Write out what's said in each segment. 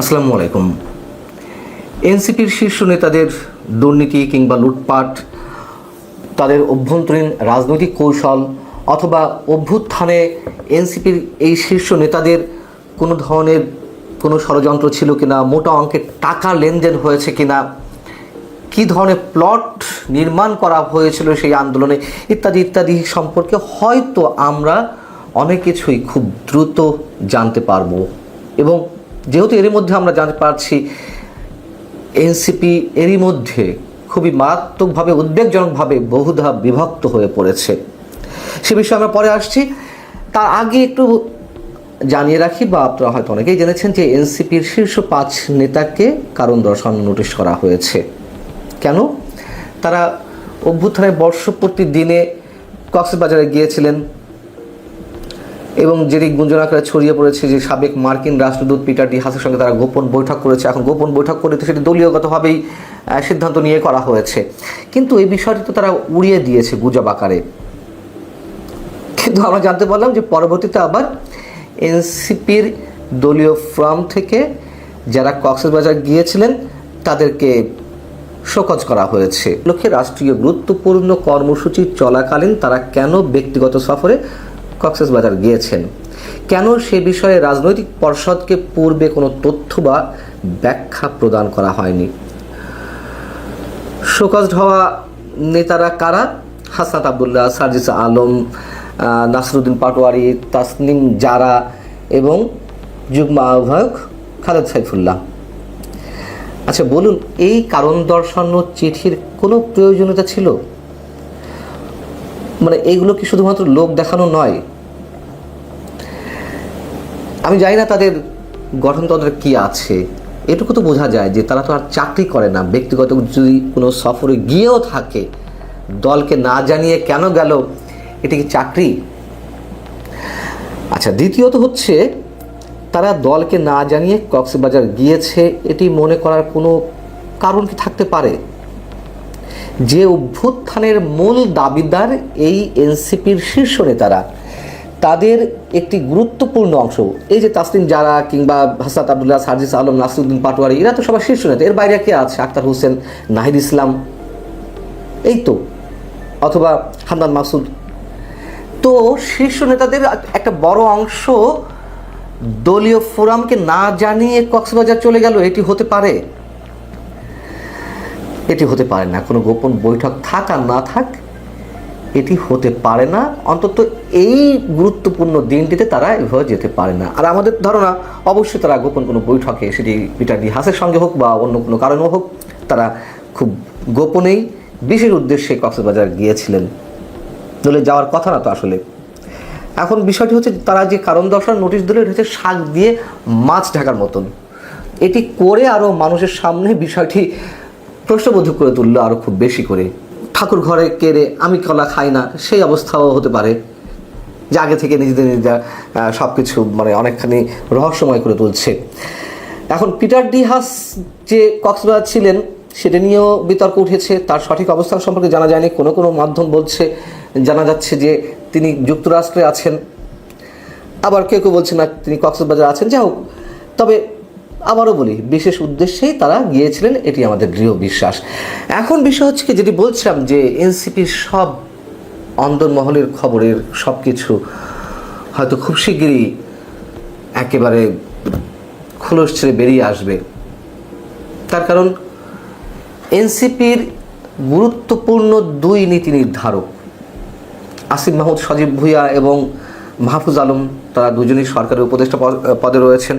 আসসালামু আলাইকুম। এনসিপির শীর্ষ নেতাদের দুর্নীতি কিংবা লুটপাট, তাদের অভ্যন্তরীণ রাজনৈতিক কৌশল অথবা অভ্যুত্থানে এনসিপির এই শীর্ষ নেতাদের কোনো ধরনের কোনো ষড়যন্ত্র ছিল কিনা, মোটা অঙ্কের টাকা লেনদেন হয়েছে কিনা, কী ধরনের প্লট নির্মাণ করা হয়েছিল সেই আন্দোলনে ইত্যাদি ইত্যাদি সম্পর্কে হয়তো আমরা অনেক কিছুই খুব দ্রুত জানতে পারব। এবং যেহেতু এর মধ্যে আমরা জানতে পারছি, এনসিপি এরই মধ্যে খুবই মারাত্মকভাবে, উদ্বেগজনকভাবে বহুধা বিভক্ত হয়ে পড়েছে। সে বিষয়ে আমরা পরে আসছি। তার আগে একটু জানিয়ে রাখি, বা আপনারা হয়তো অনেকেই জেনেছেন যে এনসিপির শীর্ষ পাঁচ নেতাকে কারণ দর্শন নোটিশ করা হয়েছে। কেন? তারা অভ্যুত্থানের বর্ষপূর্তি দিনে কক্সবাজারে গিয়েছিলেন। এবং যেটি গুঞ্জন আকারে ছড়িয়ে পড়েছে যে সাবেক মার্কিন রাষ্ট্রদূত পিটার ডি হাসের সঙ্গে তারা গোপন বৈঠক করেছে, এখন গোপন বৈঠক করে তো সেটি দলীয়গতভাবেই সিদ্ধান্ত নিয়ে করা হয়েছে। কিন্তু এই বিষয়টি তো তারা উড়িয়ে দিয়েছে গুজব আকারে। কিন্তু আমরা জানতে পারলাম যে পরবর্তীতে আবার এনসিপির দলীয় ফ্রাম থেকে যারা কক্সবাজার গিয়েছিলেন, তাদেরকে শোকজ করা হয়েছে। লক্ষ্যে রাষ্ট্রীয় গুরুত্বপূর্ণ কর্মসূচি চলাকালীন তারা কেন ব্যক্তিগত সফরে কক্সবাজার গিয়েছেন। কেন সে বিষয়ে রাজনৈতিক পর্ষদকে পূর্বে কোনো তথ্য বা ব্যাখ্যা প্রদান করা হয়নি? শোকজ হওয়া নেতারা কারা? হাসনাত আবদুল্লাহ, সার্জিস আলম নাসরুদ্দিন পাটোয়ারি, তাসনিম জারা এবং যুগ্ম আহ্বায়ক খালেদ সাইফুল্লাহ। আচ্ছা বলুন, এই কারণ দর্শানো চিঠির কোনো প্রয়োজনীয়তা ছিল? মানে এইগুলো কি শুধুমাত্র লোক দেখানো নয়? আমি জানি না তাদের গঠনতন্ত্রে কি আছে। এটুকু তো বোঝা যায় যে তারা তো আর চাকরি করে না। ব্যক্তিগত যদি কোনো সফরে গিয়েও থাকে, দলকে না জানিয়ে কেন গেল, এটি কি চাকরি? আচ্ছা দ্বিতীয়ত হচ্ছে, তারা দলকে না জানিয়ে কক্সবাজার গিয়েছে, এটি মনে করার কোনো কারণ কি থাকতে পারে? যে অভ্যুত্থানের মূল দাবিদার এই এনসিপির শীর্ষ নেতারা, তাদের একটি গুরুত্বপূর্ণ অংশ। এই যে তাসলিম জারা কিংবা হাসাত আবদুল্লাহ, সার্জিস আলম, নাসিরুদ্দিন পাটোয়ারি, এরা তো সবার শীর্ষ নেতা। এর বাইরে কে আছে? আক্তার হোসেন, নাহিদ ইসলাম। এই তো, অথবা হান্দান মাসুদ। তো শীর্ষ নেতাদের একটা বড় অংশ দলীয় ফোরামকে না জানিয়ে কক্সবাজার চলে গেল, এটি হতে পারে। এটি হতে পারে না। কোনো গোপন বৈঠক থাক আর না থাক, এটি হতে পারে না। অন্তত এই গুরুত্বপূর্ণ দিনটিতে তারা এভাবে যেতে পারে না। আর আমাদের ধারণা, অবশ্যই তারা গোপন কোনো বৈঠকে, সেটি পিটার ডি হাসের সঙ্গে হোক বা অন্য কোনো কারণেও হোক, তারা খুব গোপনেই, বিশেষ উদ্দেশ্যে কক্সবাজার গিয়েছিলেন। নইলে যাওয়ার কথা না তো আসলে। এখন বিষয়টি হচ্ছে, তারা যে কারণ দর্শন নোটিশ দিল এটা হচ্ছে শাক দিয়ে মাছ ঢাকার মতন। এটি করে আরও মানুষের সামনে বিষয়টি প্রশ্নবোধক করে তুললো আরও খুব বেশি করে। ঠাকুর ঘরে কেড়ে আমি কলা খাই না, সেই অবস্থাও হতে পারে। যে আগে থেকে নিজেদের নিজেরা সব কিছু মানে অনেকখানি রহস্যময় করে তুলছে। এখন পিটার ডিহাস যে কক্সবাজার ছিলেন, সেটা নিয়েও বিতর্ক উঠেছে। তার সঠিক অবস্থান সম্পর্কে জানা যায়নি। কোনো কোনো মাধ্যম বলছে, জানা যাচ্ছে যে তিনি যুক্তরাষ্ট্রে আছেন। আবার কেউ কেউ বলছে না তিনি কক্সবাজার আছেন। যাই হোক, তবে আবারও বলি, বিশেষ উদ্দেশ্যেই তারা গিয়েছিলেন, এটি আমাদের দৃঢ় বিশ্বাস। এখন বিষয় হচ্ছে কি, যেটি বলছিলাম যে এনসিপির সব অন্দরমহলের খবরের সব কিছু হয়তো খুব শিগগিরই একেবারে খোলস ছেড়ে বেরিয়ে আসবে। তার কারণ, এনসিপির গুরুত্বপূর্ণ দুই নীতি নির্ধারক, আসিফ মাহমুদ সজীব ভুইয়া এবং মাহফুজ আলম, তারা দুজনই সরকারের উপদেষ্টা পদ- পদে রয়েছেন।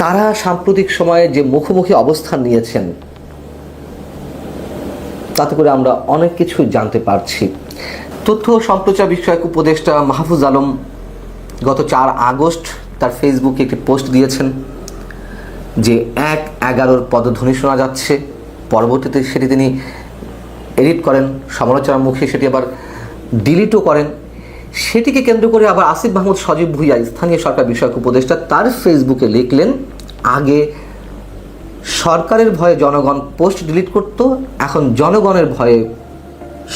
তারা সাম্প্রতিক সময়ে যে মুখোমুখি অবস্থান নিয়েছেন, তাতে করে আমরা অনেক কিছু জানতে পারছি। তথ্য সম্প্রচার বিষয়ক উপদেষ্টা মাহফুজ আলম গত চার আগস্ট তার ফেসবুকে একটি পোস্ট দিয়েছেন যে এক এগারোর পদধ্বনি শোনা যাচ্ছে। পরবর্তীতে সেটি তিনি এডিট করেন, সমালোচনার মুখে সেটি আবার ডিলিটও করেন। সেটিকে কেন্দ্র করে আবার আসিফ মাহমুদ সজীব ভুইয়া, স্থানীয় সরকার বিষয়ক উপদেষ্টা, তার ফেসবুকে লিখলেন, আগে সরকারের ভয়ে জনগণ পোস্ট ডিলিট করত, এখন জনগণের ভয়ে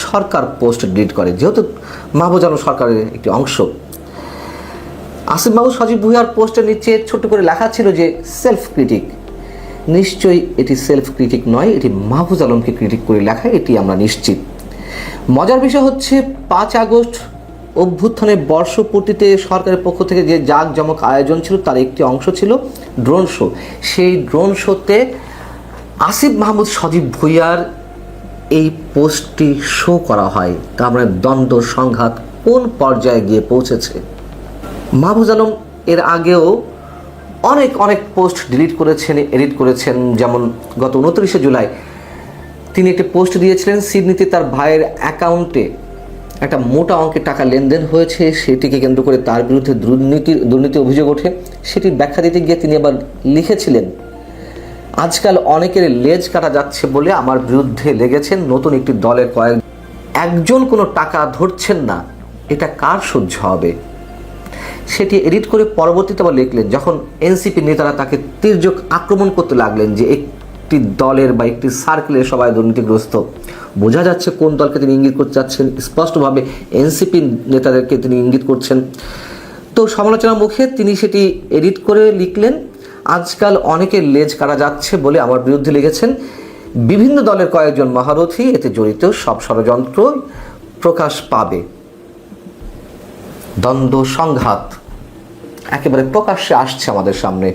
সরকার পোস্ট ডিলিট করে। যেহেতু মাহবুজ আলম সরকারের একটি অংশ। আসিফ মাহমুদ সজীব ভুইয়ার পোস্টের নিচে ছোট্ট করে লেখা ছিল যে, সেলফ ক্রিটিক। নিশ্চয়ই এটি সেলফ ক্রিটিক নয়, এটি মাহফুজ আলমকে ক্রিটিক করে লেখা, এটি আমরা নিশ্চিত। মজার বিষয় হচ্ছে, পাঁচ আগস্ট অভ্যুত্থানের বর্ষপূর্তিতে সরকারের পক্ষ থেকে যে জাঁকজমক আয়োজন ছিল, তার একটি অংশ ছিল ড্রোন শো। সেই ড্রোন শোতে আসিফ মাহমুদ সজীব ভুইয়ার এই পোস্টটি শো করা হয়। তার মানে দ্বন্দ্ব, সংঘাত কোন পর্যায়ে গিয়ে পৌঁছেছে? মাহফুজ আলম, এর আগেও অনেক অনেক পোস্ট ডিলিট করেছেন, এডিট করেছেন। যেমন গত উনত্রিশে জুলাই তিনি একটি পোস্ট দিয়েছিলেন, সিডনিতে তার ভাইয়ের অ্যাকাউন্টে। একটা মোটা অঙ্কের টাকা লেনদেন হয়েছে, সেটিকে কেন্দ্র করে তার বিরুদ্ধে দুর্নীতির, দুর্নীতি অভিযোগ ওঠে। সেটির ব্যাখ্যা দিতে গিয়ে তিনি আবার লিখেছিলেন, আজকাল অনেকের লেজ কাটা যাচ্ছে বলে আমার বিরুদ্ধে লেগেছেন, নতুন একটি দলের কয়েক একজন কোনো টাকা ধরছেন না, এটা কার সহ্য হবে? সেটি এডিট করে পরবর্তীতে আবার লিখলেন, যখন এনসিপি নেতারা তাকে তীর্যক আক্রমণ করতে লাগলেন যে একটি দলের বা একটি সার্কেলের সবাই দুর্নীতিগ্রস্ত। বোঝা যাচ্ছে কোন দলকে তিনি ইঙ্গিত করতে চাচ্ছেন স্পষ্টভাবে এনসিপি নেতাদেরকে তিনি ইঙ্গিত করছেন। তো সমালোচনার মুখে তিনি সেটি এডিট করে লিখলেন, আজকাল অনেকের লেজ কাটা যাচ্ছে বলে আমার বিরুদ্ধে লিখেছেন। বিভিন্ন দলের কয়েকজন মহারথী, এতে জড়িত সব ষড়যন্ত্র প্রকাশ পাবে। দ্বন্দ্ব, সংঘাত, একেবারে প্রকাশ্যে আসছে আমাদের সামনে।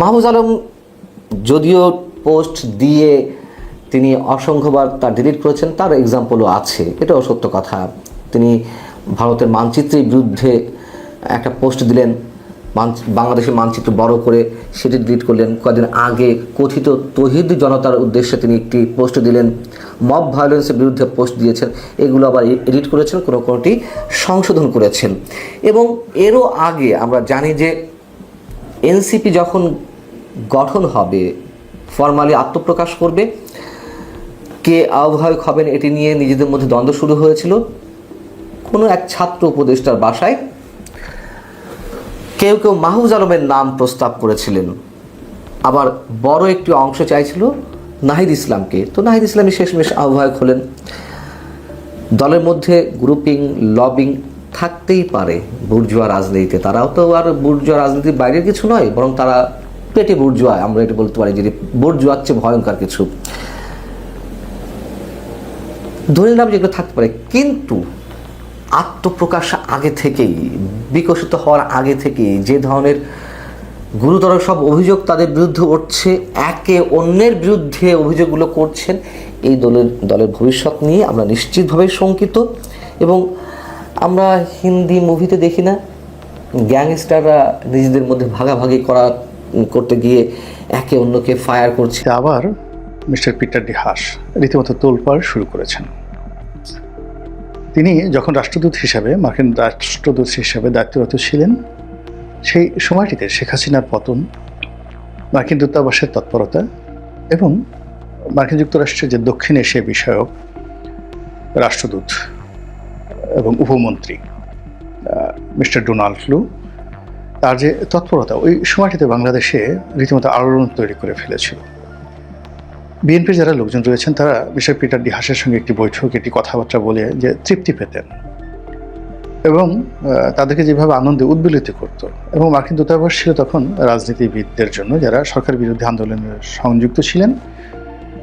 মাহবুজ আলম, যদিও পোস্ট দিয়ে তিনি অসংখ্যবার তার ডিলিট করেছেন, তার এক্সাম্পলও আছে। এটাও সত্য কথা। তিনি ভারতের মানচিত্রের বিরুদ্ধে একটা পোস্ট দিলেন বাংলাদেশের মানচিত্র বড় করে সেটি ডিলিট করলেন। কয়েকদিন আগে কথিত তহিদ জনতার উদ্দেশ্যে তিনি একটি পোস্ট দিলেন, মব ভায়োলেন্সের বিরুদ্ধে পোস্ট দিয়েছেন। এগুলো আবার এডিট করেছেন, কোনো কোনোটি সংশোধন করেছেন। এবং এরও আগে আমরা জানি যে এনসিপি যখন গঠন হবে ফর্মালি আত্মপ্রকাশ করবে। কে আহ্বায়ক হবেন এটি নিয়ে নিজেদের মধ্যে দ্বন্দ্ব শুরু হয়েছিল। কোনো এক ছাত্র উপদেষ্টার বাসায় কেউ কেউ মাহফুজ আলমের নাম প্রস্তাব করেছিলেন। আবার বড় একটি অংশ চাইছিল নাহিদ ইসলামকে। তো নাহিদ ইসলামী শেষমেশ আহ্বায়ক হলেন। দলের মধ্যে গ্রুপিং, লবিং থাকতেই পারে বুর্জুয়া রাজনীতিতে। তারাও তো আর বুর্জুয়া রাজনীতির বাইরের কিছু নয়, বরং তারা পেটে বুর্জুয়া, আমরা এটা বলতে পারি যে বুর্জুয়ার চেয়ে ভয়ঙ্কর কিছু। ধরে নিলাম যেগুলো থাকতে পারে, কিন্তু আত্মপ্রকাশ আগে থেকেই, বিকশিত হওয়ার আগে থেকেই, যে ধরনের গুরুতর সব অভিযোগ তাদের বিরুদ্ধে উঠছে, একে অন্যের বিরুদ্ধে অভিযোগগুলো করছেন, এই দলের দলের ভবিষ্যৎ নিয়ে আমরা নিশ্চিতভাবে শঙ্কিত। এবং আমরা হিন্দি মুভিতে দেখি না, গ্যাংস্টাররা নিজেদের মধ্যে ভাগাভাগি করা করতে গিয়ে একে অন্যকে ফায়ার করছে। আবার মিস্টার পিটার ডি হাস রীতিমতো তোলপাড় শুরু করেছেন। তিনি যখন রাষ্ট্রদূত হিসাবে, মার্কিন রাষ্ট্রদূত হিসাবে দায়িত্বরত ছিলেন, সেই সময়টিতে শেখ হাসিনার পতন, মার্কিন দূতাবাসের তৎপরতা এবং মার্কিন যুক্তরাষ্ট্রের যে দক্ষিণ এশিয়া বিষয়ক রাষ্ট্রদূত এবং উপমন্ত্রী মিস্টার ডোনাল্ড লু তার যে তৎপরতা, ওই সময়টিতে বাংলাদেশে রীতিমতো আলোড়ন তৈরি করে ফেলেছিল। বিএনপির যারা লোকজন রয়েছেন, তারা মিস্টার পিটার ডিহাসের সঙ্গে একটি বৈঠক, একটি কথাবার্তা বলে যে তৃপ্তি পেতেন। এবং তাদেরকে যেভাবে আনন্দে উদ্বেলিত করত। এবং মার্কিন দূতাবাস ছিল তখন রাজনীতিবিদদের জন্য, যারা সরকার বিরোধী আন্দোলনের সংযুক্ত ছিলেন,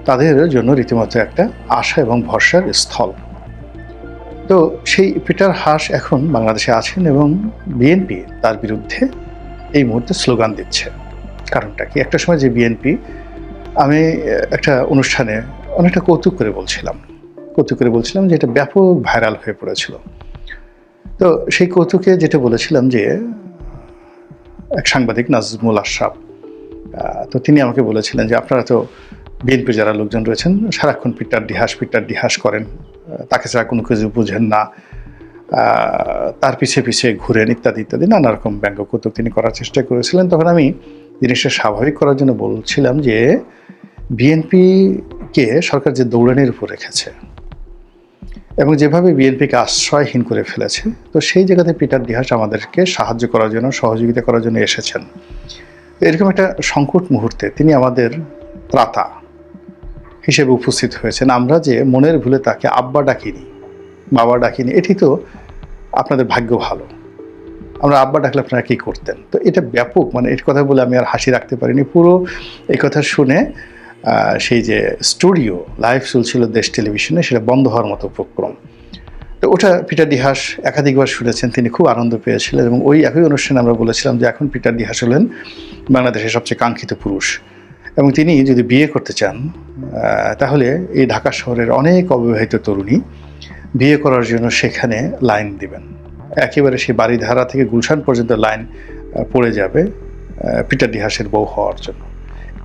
তাদের জন্য রীতিমতো একটা আশা এবং ভরসার স্থল। তো সেই পিটার হাস এখন বাংলাদেশে আছেন এবং বিএনপি তার বিরুদ্ধে এই মুহূর্তে স্লোগান দিচ্ছে। কারণটা কি? একটা সময় যে বিএনপি, আমি একটা অনুষ্ঠানে অনেকটা কৌতুক করে বলছিলাম। কৌতুক করে বলছিলাম যে এটা ব্যাপক ভাইরাল হয়ে পড়েছিল। তো সেই কৌতুকে যেটা বলেছিলাম যে, এক সাংবাদিক নাজমুল আশরাফ তো তিনি আমাকে বলেছিলেন যে আপনারা তো বিএনপির যারা লোকজন রয়েছেন, সারাক্ষণ পিটার দিহাস পিটার দিহাস করেন। তাকে ছাড়া কোনো কিছু বুঝেন না। তার পিছে পিছে ঘুরেন ইত্যাদি ইত্যাদি, নানা রকম ব্যঙ্গ কৌতুক তিনি করার চেষ্টা করেছিলেন। তখন আমি জিনিসটা স্বাভাবিক করার জন্য বলছিলাম যে বিএনপিকে সরকার যে দৌড়ানির উপর রেখেছে এবং যেভাবে বিএনপিকে আশ্রয়হীন করে ফেলেছে, তো সেই জায়গাতে পিটার দিহাস আমাদেরকে সাহায্য করার জন্য, সহযোগিতা করার জন্য এসেছেন। এরকম একটা সংকট মুহূর্তে তিনি আমাদের ত্রাতা হিসেবে উপস্থিত হয়েছেন। আমরা যে মনের ভুলে তাকে আব্বা ডাকিনি, বাবা ডাকিনি, এটি তো আপনাদের ভাগ্য ভালো। আমরা আব্বা ডাকলে আপনারা কী করতেন? তো এটা ব্যাপক মানে এর কথা বলে আমি আর হাসি রাখতে পারিনি। পুরো এই কথা শুনে সেই যে স্টুডিও, লাইভ চলছিল দেশ টেলিভিশনে, সেটা বন্ধ হওয়ার মতো উপক্রম। তো ওটা পিটার ডিহাস একাধিকবার শুনেছেন, তিনি খুব আনন্দ পেয়েছিলেন এবং ওই একই অনুষ্ঠানে আমরা বলেছিলাম যে এখন পিটার ডিহাস হলেন বাংলাদেশের সবচেয়ে কাঙ্ক্ষিত পুরুষ। এবং তিনি যদি বিয়ে করতে চান তাহলে এই ঢাকা শহরের অনেক অবিবাহিত তরুণী বিয়ে করার জন্য সেখানে লাইন দিবেন। একেবারে সেই বাড়িধারা থেকে গুলশান পর্যন্ত লাইন পড়ে যাবে পিটার ডিহাসের বউ হওয়ার জন্য।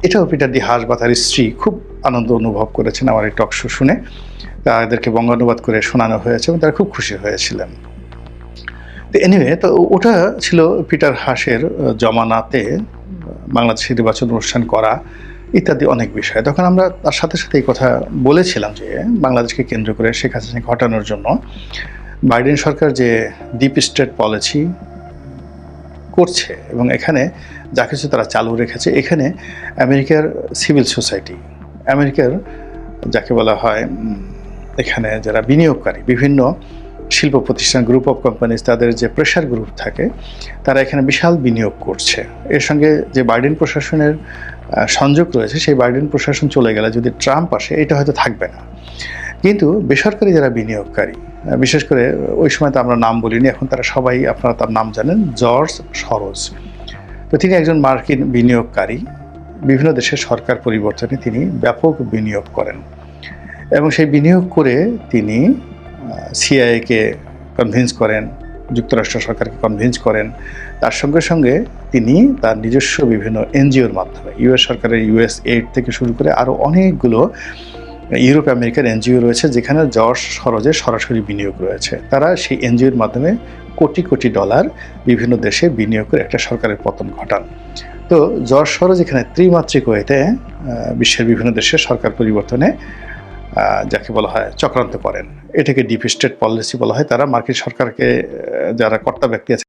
এটাও পিটার ডিহাস বা তার স্ত্রী খুব আনন্দ অনুভব করেছেন আমার এই টক শো শুনে। তাদেরকে বঙ্গানুবাদ করে শোনানো হয়েছে এবং তারা খুব খুশি হয়েছিলেন। তো এনিওয়ে তো ওটা ছিল পিটার হাসের জমানাতে আহ, বাংলাদেশে নির্বাচন অনুষ্ঠান করা। ইত্যাদি অনেক বিষয়। তখন আমরা তার সাথে সাথে এই কথা বলেছিলাম যে বাংলাদেশকে কেন্দ্র করে শেখ হাসিনাকে হটানোর জন্য বাইডেন সরকার যে ডিপ স্টেট পলিসি করছে এবং এখানে যা কিছু তারা চালু রেখেছে, এখানে আমেরিকার সিভিল সোসাইটি আমেরিকার যাকে বলা হয় এখানে যারা বিনিয়োগকারী, বিভিন্ন শিল্প প্রতিষ্ঠান গ্রুপ অফ কোম্পানিজ তাদের যে প্রেশার গ্রুপ থাকে, তারা এখানে বিশাল বিনিয়োগ করছে। এর সঙ্গে যে বাইডেন প্রশাসনের সংযোগ রয়েছে, সেই বাইডেন প্রশাসন চলে গেলে যদি ট্রাম্প আসে, এটা হয়তো থাকবে না। কিন্তু বেসরকারি যারা বিনিয়োগকারী বিশেষ করে ওই সময় তো আমরা নাম বলিনি, এখন তারা সবাই আপনারা তার নাম জানেন, জর্জ সরোজ। তো তিনি একজন মার্কিন বিনিয়োগকারী। বিভিন্ন দেশের সরকার পরিবর্তনে তিনি ব্যাপক বিনিয়োগ করেন। এবং সেই বিনিয়োগ করে তিনি সিআইকে কনভিন্স করেন যুক্তরাষ্ট্র সরকারকে কনভিন্স করেন। তার সঙ্গে সঙ্গে তিনি তার নিজস্ব বিভিন্ন এনজিওর মাধ্যমে ইউএস সরকারের ইউএস এইড থেকে শুরু করে আরও অনেকগুলো ইউরোপ আমেরিকার এনজিও রয়েছে যেখানে জর্জ সরজে সরাসরি বিনিয়োগ রয়েছে। তারা সেই এনজিওর মাধ্যমে কোটি কোটি ডলার বিভিন্ন দেশে বিনিয়োগ করে একটা সরকারের পতন ঘটান। তো জর্জ সরোজ এখানে ত্রিমাত্রিক আহ, বিশ্বের বিভিন্ন দেশের সরকার পরিবর্তনে যাকে বলা হয় চক্রান্ত করেন এটাকে ডিপ স্টেট পলিসি বলা হয়। তারা মার্কিন সরকারকে যারা কর্তা ব্যক্তি আছে